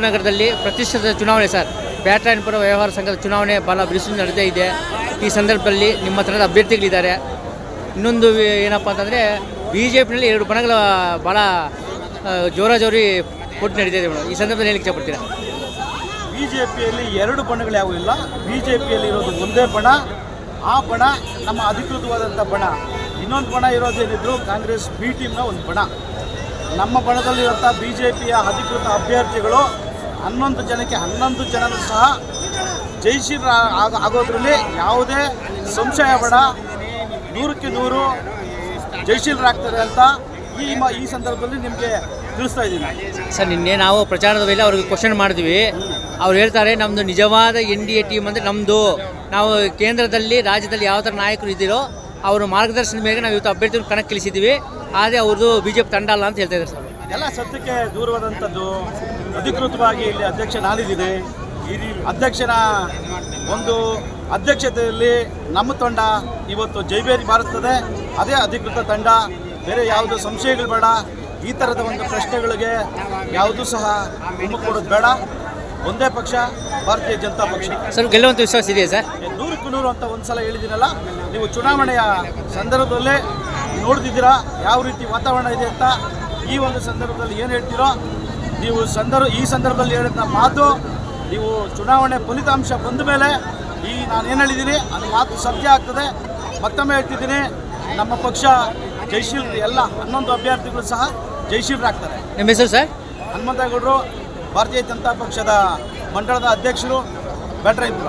ನಗರದಲ್ಲಿ ಪ್ರತಿಷ್ಠಿತ ಚುನಾವಣೆ ಸರ್. ಬ್ಯಾಟ್ರಾಯನಪುರ ವ್ಯವಹಾರ ಸಂಘದ ಚುನಾವಣೆ ಭಾಳ ಬಿರುಸಿನ ನಡೀತಾ ಇದೆ. ಈ ಸಂದರ್ಭದಲ್ಲಿ ನಿಮ್ಮ ಹತ್ರದ ಅಭ್ಯರ್ಥಿಗಳಿದ್ದಾರೆ. ಇನ್ನೊಂದು ಏನಪ್ಪ ಅಂತಂದರೆ ಬಿ ಜೆ ಪಿನಲ್ಲಿ ಎರಡು ಬಣಗಳ ಭಾಳ ಜೋರ ಜೋರಿ ಕೊಟ್ಟು ನಡೀತಾ ಇದೆ ಮೇಡಮ್. ಈ ಸಂದರ್ಭದಲ್ಲಿ ಹೇಳಕ್ಕೆ ಇಷ್ಟಪಡ್ತೀರಾ? ಬಿ ಜೆ ಪಿಯಲ್ಲಿ ಎರಡು ಬಣಗಳು ಯಾವುದೂ ಇಲ್ಲ ಬಿ ಜೆ ಪಿಯಲ್ಲಿ ಇರೋದು ಒಂದೇ ಬಣ, ಆ ಬಣ ನಮ್ಮ ಅಧಿಕೃತವಾದಂಥ ಬಣ. ಇನ್ನೊಂದು ಬಣ ಇರೋದೇನಿದ್ರು ಕಾಂಗ್ರೆಸ್ ಬಿ ಟೀಮ್ನ ಒಂದು ಬಣ. ನಮ್ಮ ಬಣದಲ್ಲಿರುವಂಥ ಬಿ ಜೆ ಪಿಯ ಅಧಿಕೃತ ಅಭ್ಯರ್ಥಿಗಳು ಹನ್ನೊಂದು ಜನಕ್ಕೆ ಹನ್ನೊಂದು ಜನರು ಸಹ ಜೈ ಆಗ ಆಗೋದ್ರಲ್ಲಿ ಯಾವುದೇ ಸಂಶಯ ಬೇಡ. ನೂರಕ್ಕೆ ನೂರು ಜೈಶೀಲರಾಗ್ತಾರೆ ಅಂತ ಈ ಈ ಸಂದರ್ಭದಲ್ಲಿ ನಿಮಗೆ ತಿಳಿಸ್ತಾ ಇದ್ದೀನಿ. ಸರ್, ನಿನ್ನೆ ನಾವು ಪ್ರಚಾರದ ಮೇಲೆ ಅವ್ರಿಗೆ ಕ್ವಶನ್ ಮಾಡಿದ್ವಿ. ಅವ್ರು ಹೇಳ್ತಾರೆ ನಮ್ಮದು ನಿಜವಾದ ಎನ್ ಡಿ ಎ ಟೀಮ್ ಅಂದರೆ ನಮ್ಮದು ನಾವು ಕೇಂದ್ರದಲ್ಲಿ, ರಾಜ್ಯದಲ್ಲಿ ಯಾವ ಥರ ನಾಯಕರು ಇದ್ದೀರೋ ಅವರ ಮಾರ್ಗದರ್ಶನ ಮೇಲೆ ನಾವು ಇವತ್ತು ಅಭ್ಯರ್ಥಿಗಳು ಕಣಕ್ಕಿಳಿಸಿದ್ದೀವಿ ಆದರೆ ಅವ್ರದ್ದು ಬಿ ಜೆ ಪಿ ತಂಡ ಅಲ್ಲ ಅಂತ ಹೇಳ್ತಾ ಇದ್ದಾರೆ ಸರ್. ಎಲ್ಲ ಸತ್ಯಕ್ಕೆ ದೂರವಾದಂಥದ್ದು ಅಧಿಕೃತವಾಗಿ ಇಲ್ಲಿ ಅಧ್ಯಕ್ಷ ನಾನಿದ್ದೀನಿ ಅಧ್ಯಕ್ಷನ ಒಂದು ಅಧ್ಯಕ್ಷತೆಯಲ್ಲಿ ನಮ್ಮ ತಂಡ ಇವತ್ತು ಜೈಬೇರಿ ಬಾರಿಸ್ತದೆ. ಅದೇ ಅಧಿಕೃತ ತಂಡ. ಬೇರೆ ಯಾವುದು ಸಂಶಯಗಳು ಬೇಡ. ಈ ಥರದ ಒಂದು ಪ್ರಶ್ನೆಗಳಿಗೆ ಯಾವುದೂ ಸಹ ಕುಮ್ಮಕ್ಕು ಕೊಡೋದು ಬೇಡ. ಒಂದೇ ಪಕ್ಷ ಭಾರತೀಯ ಜನತಾ ಪಕ್ಷ. ಸರ್ ಗೆಲ್ಲುವಂಥ ವಿಶ್ವಾಸ ಇದೆಯಾ ಸರ್? ನೂರು ಅಂತ ಒಂದು ಸಲ ಹೇಳಿದ್ದೀನಲ್ಲ ನೀವು ಚುನಾವಣೆಯ ಸಂದರ್ಭದಲ್ಲೇ ನೋಡ್ತಿದ್ದೀರಾ ಯಾವ ರೀತಿ ವಾತಾವರಣ ಇದೆ ಅಂತ? ಈ ಒಂದು ಸಂದರ್ಭದಲ್ಲಿ ಏನು ಹೇಳ್ತೀರೋ ನೀವು ಸಂದರ್ಭ ಈ ಸಂದರ್ಭದಲ್ಲಿ ಹೇಳಿದ ಮಾತು ನೀವು ಚುನಾವಣೆ ಫಲಿತಾಂಶ ಬಂದ ಮೇಲೆ ಈ ನಾನು ಏನು ಹೇಳಿದ್ದೀನಿ ಅದು ಮಾತು ಸತ್ಯ ಆಗ್ತದೆ. ಮತ್ತೊಮ್ಮೆ ಹೇಳ್ತಿದ್ದೀನಿ ನಮ್ಮ ಪಕ್ಷ ಜೈಶೀಲ್ ಎಲ್ಲ ಹನ್ನೊಂದು ಅಭ್ಯರ್ಥಿಗಳು ಸಹ ಜೈಶೀಲರಾಗ್ತಾರೆ ನಿಮ್ಮ ಹೆಸರು ಸರ್? ಹನುಮಂತೇಗೌಡರು ಭಾರತೀಯ ಜನತಾ ಪಕ್ಷದ ಮಂಡಳದ ಅಧ್ಯಕ್ಷರು ಬ್ಯಾಟ್ರಾಯಪುರ